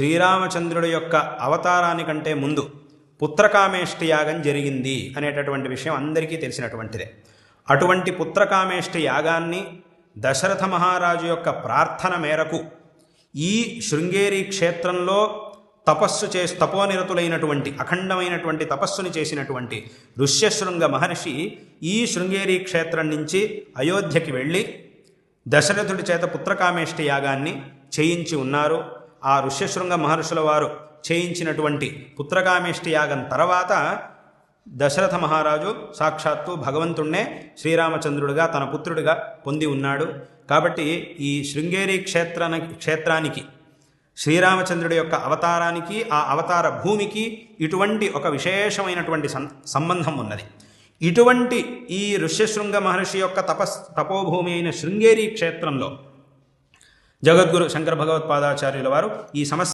శ్రీరామచంద్రుడి యొక్క అవతారానికంటే ముందు పుత్రకామేష్టి యాగం జరిగింది అనేటటువంటి విషయం అందరికీ తెలిసినటువంటిదే. అటువంటి పుత్రకామేష్టి యాగాన్ని దశరథ మహారాజు యొక్క ప్రార్థన మేరకు ఈ శృంగేరి క్షేత్రంలో తపస్సు చే తపోనిరతులైనటువంటి అఖండమైనటువంటి తపస్సుని చేసినటువంటి ఋష్యశృంగ మహర్షి ఈ శృంగేరి క్షేత్రం నుంచి అయోధ్యకి వెళ్ళి దశరథుడి చేత పుత్రకామేష్టి యాగాన్ని చేయించి ఉన్నారు. ఆ ఋష్యశృంగ మహర్షుల వారు చేయించినటువంటి పుత్రకామేష్టి యాగం తర్వాత దశరథ మహారాజు సాక్షాత్తు భగవంతుణ్ణే శ్రీరామచంద్రుడిగా తన పుత్రుడిగా పొంది ఉన్నాడు. కాబట్టి ఈ శృంగేరి క్షేత్రాన క్షేత్రానికి శ్రీరామచంద్రుడి యొక్క అవతారానికి ఆ అవతార భూమికి ఇటువంటి ఒక విశేషమైనటువంటి సం- సంబంధం ఉన్నది. ఇటువంటి ఈ ఋష్యశృంగ మహర్షి యొక్క తపస్ తపోభూమి అయిన శృంగేరి క్షేత్రంలో జగద్గురు శంకర భగవత్పాదాచార్యుల వారు ఈ సమస్య